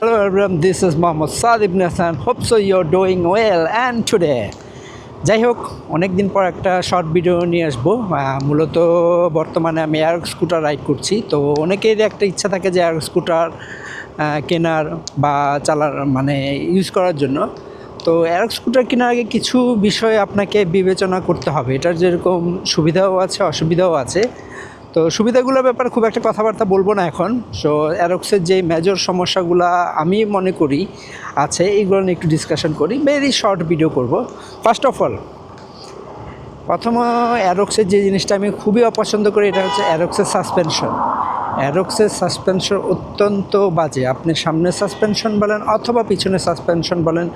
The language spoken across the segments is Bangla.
Hello everyone, this is Mohammad Saad Ibn Hassan. Hope so you're doing well. And today যাই হোক অনেক দিন পর একটা শর্ট ভিডিও নিয়ে আসব। মূলত বর্তমানে আমি এয়ার স্কুটার রাইড করছি। তো অনেকেরই একটা ইচ্ছা থাকে যে এয়ার স্কুটার কেনার বা চালার মানে ইউজ করার জন্য। তো এয়ার স্কুটার কেনার আগে কিছু বিষয় আপনাকে বিবেচনা করতে হবে। এটার যেরকম সুবিধাও আছে অসুবিধাও আছে। তো সুবিধাগুলোর ব্যাপারে খুব একটা কথাবার্তা বলব না এখন। সো অ্যারক্সের যে মেজর সমস্যাগুলো আমি মনে করি আছে এইগুলো নিয়ে একটু ডিসকাশন করি। ভেরি শর্ট ভিডিও করব। ফার্স্ট অফ অল প্রথম অ্যারক্সের যে জিনিসটা আমি খুবই অপছন্দ করি, এটা হচ্ছে অ্যারক্সের সাসপেনশন অ্যারক্সের সাসপেনশন অত্যন্ত বাজে। আপনি সামনের সাসপেনশন বলেন অথবা পিছনের সাসপেনশন বলেন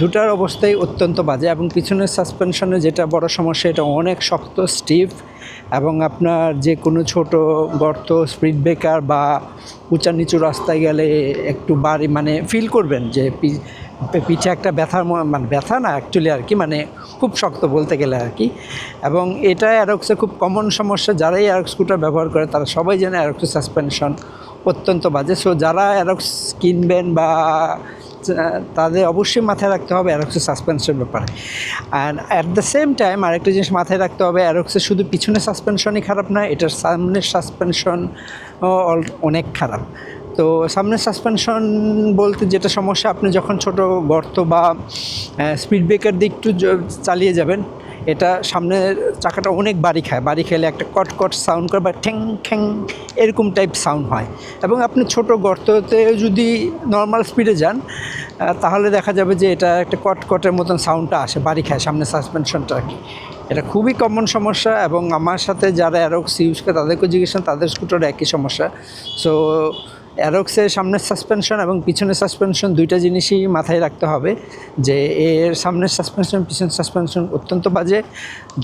দুটার অবস্থাই অত্যন্ত বাজে এবং পিছনের সাসপেনশনে যেটা বড় সমস্যা, এটা অনেক শক্ত স্টিফ এবং আপনার যে কোনো ছোট গর্ত স্পিড ব্রেকার বা উঁচা নিচু রাস্তায় গেলে একটু বাড়ি মানে ফিল করবেন যে পিঠে একটা ব্যথার মানে ব্যথা না অ্যাকচুয়ালি আর কি মানে খুব শক্ত বলতে গেলে আর কি। এবং এটা অ্যারক্সে খুব কমন সমস্যা, যারাই অ্যারক্স স্কুটার ব্যবহার করে, তারা সবাই জানে অ্যারক্সের সাসপেনশন অত্যন্ত বাজে। সো যারা অ্যারক্স কিনবেন বা তাদের অবশ্যই মাথায় রাখতে হবে অ্যারক্সের সাসপেনশন ব্যাপারে। And at the same time আরেকটা জিনিস মাথায় রাখতে হবে, অ্যারক্সের শুধু পিছনে সাসপেনশনই খারাপ না এটার সামনের সাসপেনশন অনেক খারাপ। তো সামনের সাসপেনশন বলতে যেটা সমস্যা, আপনি যখন ছোট গর্ত বা স্পিড ব্রেকার দিয়ে একটু চালিয়ে যাবেন এটা সামনের চাকাটা অনেক বাড়ি খায়। বাড়ি খেলে একটা কট কট সাউন্ড করে বা ঠ্যাং ঠ্যাং এরকম টাইপ সাউন্ড হয়। এবং আপনি ছোট গর্ততে যদি নর্মাল স্পিডে যান তাহলে দেখা যাবে যে এটা একটা কট কটের মতন সাউন্ডটা আসে, বাড়ি খায় সামনে সাসপেনশনটা আর কি। এটা খুবই কমন সমস্যা এবং আমার সাথে যারা অ্যারক্স ইউজ করে তাদেরকেও জিজ্ঞেস তাদের স্কুটার একই সমস্যা। সো অ্যারক্সের সামনের সাসপেনশন এবং পিছনের সাসপেনশন দুইটা জিনিসই মাথায় রাখতে হবে যে এর সামনের সাসপেনশন পিছনের সাসপেনশন অত্যন্ত বাজে।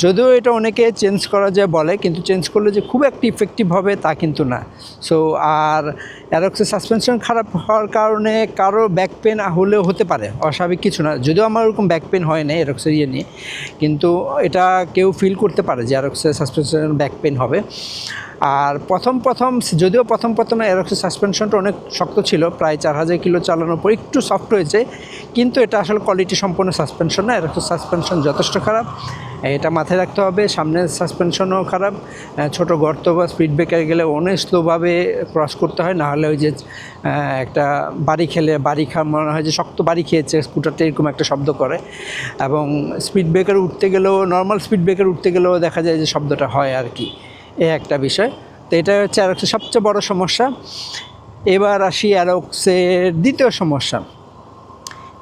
যদিও এটা অনেকে চেঞ্জ করা যায় বলে, কিন্তু চেঞ্জ করলে যে খুব একটা ইফেক্টিভ হবে তা কিন্তু না। সো আর অ্যারক্সের সাসপেনশন খারাপ হওয়ার কারণে কারও ব্যাক পেন হলেও হতে পারে, অস্বাভাবিক কিছু না। যদিও আমার ওরকম ব্যাক পেন হয় না অ্যারক্সের ইয়ে নিয়ে, কিন্তু এটা কেউ ফিল করতে পারে যে অ্যারক্সের সাসপেনশন ব্যাক পেন হবে। আর প্রথম প্রথম, যদিও প্রথম প্রথম অ্যারক্সের সাসপেনশনটা অনেক শক্ত ছিল, প্রায় চার হাজার কিলো চালানোর পর একটু সফট হয়েছে, কিন্তু এটা আসলে কোয়ালিটি সম্পন্ন সাসপেনশন না অ্যারক্সের সাসপেনশন যথেষ্ট খারাপ। এটা মাথায় রাখতে হবে সামনের সাসপেনশনও খারাপ ছোট গর্ত বা স্পিড ব্রেকার গেলে অনেক স্লোভাবে ক্রস করতে হয়, নাহলে ওই যে একটা বাড়ি খেলে, বাড়ি খা, মনে হয় যে শক্ত বাড়ি খেয়েছে স্কুটারটা এরকম একটা শব্দ করে। এবং স্পিড ব্রেকার উঠতে গেলেও নর্মাল স্পিড ব্রেকার উঠতে গেলেও দেখা যায় যে শব্দটা হয় আর কি। এ একটা বিষয়। তো এটা হচ্ছে অ্যারক্সের সবচেয়ে বড় সমস্যা। এবার আসি অ্যারক্সের দ্বিতীয় সমস্যা।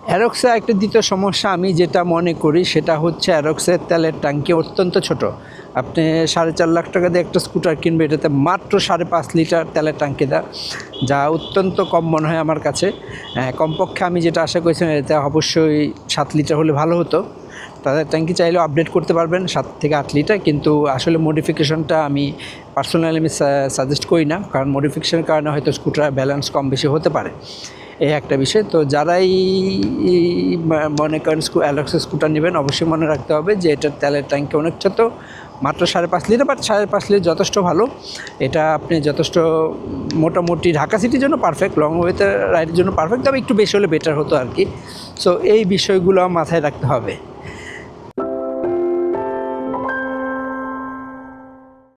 অ্যারক্সের একটা দ্বিতীয় সমস্যা আমি যেটা মনে করি সেটা হচ্ছে অ্যারক্সের তেলের ট্যাঙ্কি অত্যন্ত ছোট। আপনি সাড়ে চার লাখ টাকা দিয়ে একটা স্কুটার কিনবে এটাতে মাত্র সাড়ে পাঁচ লিটার তেলের ট্যাঙ্কি দেয় যা অত্যন্ত কম মনে হয় আমার কাছে। হ্যাঁ, কমপক্ষে আমি যেটা আশা করেছিলাম এতে অবশ্যই সাত লিটার হলে ভালো হতো। তাদের ট্যাঙ্কি চাইলেও আপডেট করতে পারবেন সাত থেকে আট লিটার কিন্তু আসলে মডিফিকেশনটা আমি পার্সোনালি আমি সাজেস্ট করি না, কারণ মডিফিকেশনের কারণে হয়তো স্কুটার ব্যালেন্স কম বেশি হতে পারে। এই একটা বিষয়। তো যারাই মনে করেন স্কু অ্যালক্সের স্কুটার নেবেন, অবশ্যই মনে রাখতে হবে যে এটার তেলের ট্যাঙ্কি অনেক ছোটো, মাত্র সাড়ে পাঁচ লিটার বাট সাড়ে পাঁচ লিটার যথেষ্ট ভালো। এটা আপনি যথেষ্ট মোটামুটি ঢাকা সিটির জন্য পারফেক্ট লং ওয়েতে রাইডের জন্য পারফেক্ট তবে একটু বেশি হলে বেটার হতো আর কি সো এই বিষয়গুলো মাথায় রাখতে হবে।